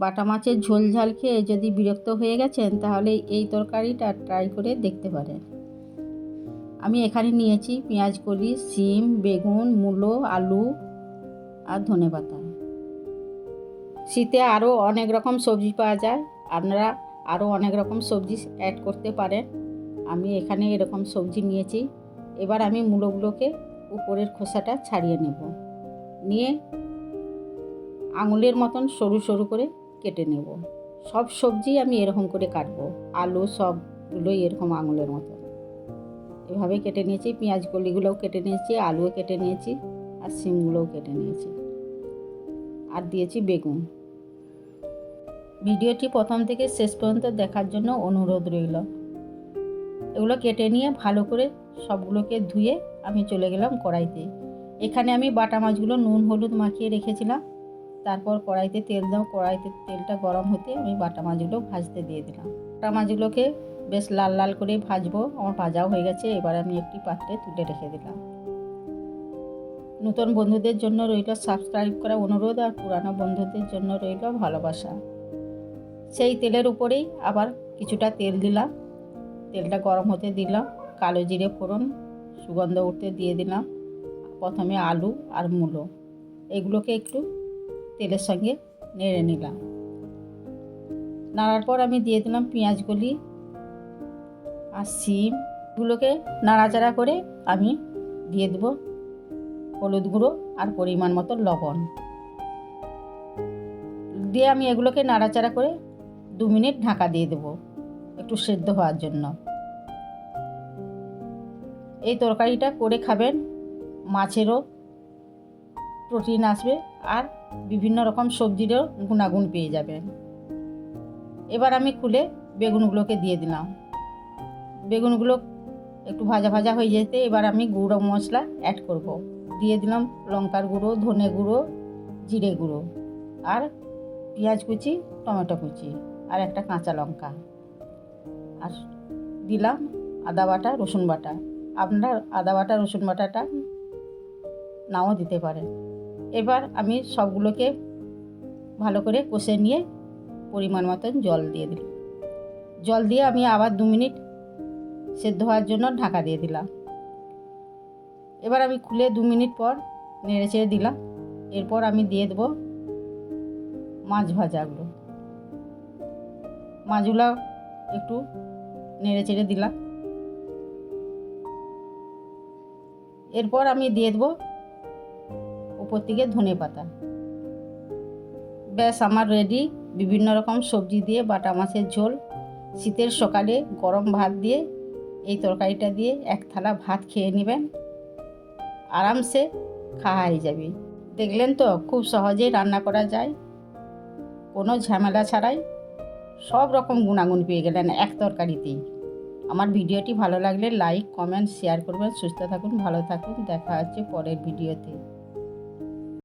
বাটা মাছের ঝোল ঝাল খেয়ে যদি বিরক্ত হয়ে গেছেন, তাহলে এই তরকারিটা ট্রাই করে দেখতে পারেন। আমি এখানে নিয়েছি পেঁয়াজ, কলি, সিম, বেগুন, মূলো, আলু আর ধনেপাতা শীতে আরও অনেক রকম সবজি পাওয়া যায়। আপনারা আরও অনেক রকম সবজি অ্যাড করতে পারেন। আমি এখানে এরকম সবজি নিয়েছি। এবার আমি মূলোগুলোকে উপরের খোসাটা ছাড়িয়ে নেব। নিয়ে আঙুলের মতন সরু সরু করে কেটে নেব। সব সবজি আমি এরকম করে কাটবো। আলু সবগুলোই এরকম আঙুলের মতো। এভাবে কেটে নিয়েছি, পেঁয়াজ কলিগুলোও কেটে নিয়েছি, আলুও কেটে নিয়েছি, আর সিমগুলোও কেটে নিয়েছি। আর দিয়েছি বেগুন। ভিডিওটি প্রথম থেকে শেষ পর্যন্ত দেখার জন্য অনুরোধ রইল। এগুলো কেটে নিয়ে ভালো করে সবগুলোকে ধুয়ে আমি চলে গেলাম কড়াইতে। এখানে আমি বাটা মাছগুলো নুন, হলুদ মাখিয়ে রেখেছিলাম। তারপর কড়াইতে তেল দাও, কড়াইতে তেলটা গরম হতে আমি বাটা মাছগুলো ভাজতে দিয়ে দিলাম। বাটা মাছগুলোকে বেশ লাল লাল করে ভাজবো, আমার ভাজাও হয়ে গেছে, এবার আমি একটি পাত্রে তুলে রেখে দিলাম। নতুন বন্ধুদের জন্য রইল সাবস্ক্রাইব করা অনুরোধ আর পুরানো বন্ধুদের জন্য রইল ভালোবাসা। সেই তেলের উপরেই আবার কিছুটা তেল দিলাম। তেলটা গরম হতে দিলাম, কালো জিরে ফোড়ন, সুগন্ধ উঠতে দিয়ে দিলাম, প্রথমে আলু আর মূলো। এগুলোকে একটু তেলের সঙ্গে নেড়ে নিলাম। নাড়ার পর আমি দিয়ে দিলাম পেঁয়াজগুলি আর শিম এগুলোকে নাড়াচাড়া করে আমি দিয়ে দেবো হলুদ গুঁড়ো আর পরিমাণ মতো লবণ। দিয়ে আমি এগুলোকে নাড়াচাড়া করে দু মিনিট ঢাকা দিয়ে দেবো একটু সেদ্ধ হওয়ার জন্য। এই তরকারিটা করে খাবেন মাছেরও প্রোটিন আসবে আর বিভিন্ন রকম সবজিরও গুণাগুণ পেয়ে যাবেন এবার আমি খুলে বেগুনগুলোকে দিয়ে দিলাম। বেগুনগুলো একটু ভাজা ভাজা হয়ে যেতে এবার আমি গুঁড়ো মশলা অ্যাড করব। দিয়ে দিলাম লঙ্কার গুঁড়ো, ধনে গুঁড়ো, জিরে গুঁড়ো আর পেঁয়াজ কুচি, টমেটো কুচি আর একটা কাঁচা লঙ্কা। আর দিলাম আদা বাটা, রসুন বাটা। আপনারা আদা বাটা, রসুন বাটাটা নাও দিতে পারেন। এবার আমি সবগুলোকে ভালো করে কষে নিয়ে পরিমাণ মতন জল দিয়ে দিলাম। জল দিয়ে আমি আবার দু মিনিট সেদ্ধ হওয়ার জন্য ঢাকা দিয়ে দিলাম। এবার আমি খুলে দু মিনিট পর নেড়ে চেড়ে দিলাম। এরপর আমি দিয়ে দেবো মাছ ভাজাগুলো। মাছগুলো একটু নেড়ে চেড়ে দিলাম। এরপর আমি দিয়ে দেবো থেকে ধনে পাতা। ব্যাস, আমার রেডি বিভিন্ন রকম সবজি দিয়ে, বাটা মাছের ঝোল, শীতের সকালে গরম ভাত দিয়ে, এই তরকারিটা দিয়ে এক থালা ভাত খেয়ে নেবেন। আরামসে খাওয়া হয়ে যাবে। দেখলেন তো, খুব সহজেই রান্না করা যায়। কোনো ঝামেলা ছাড়াই সব রকম গুণাগুণ পেয়ে গেলেন এক তরকারিতেই। আমার ভিডিওটি ভালো লাগলে লাইক কমেন্ট শেয়ার করবেন। সুস্থ থাকুন, ভালো থাকুন। দেখা হচ্ছে পরের ভিডিওতে।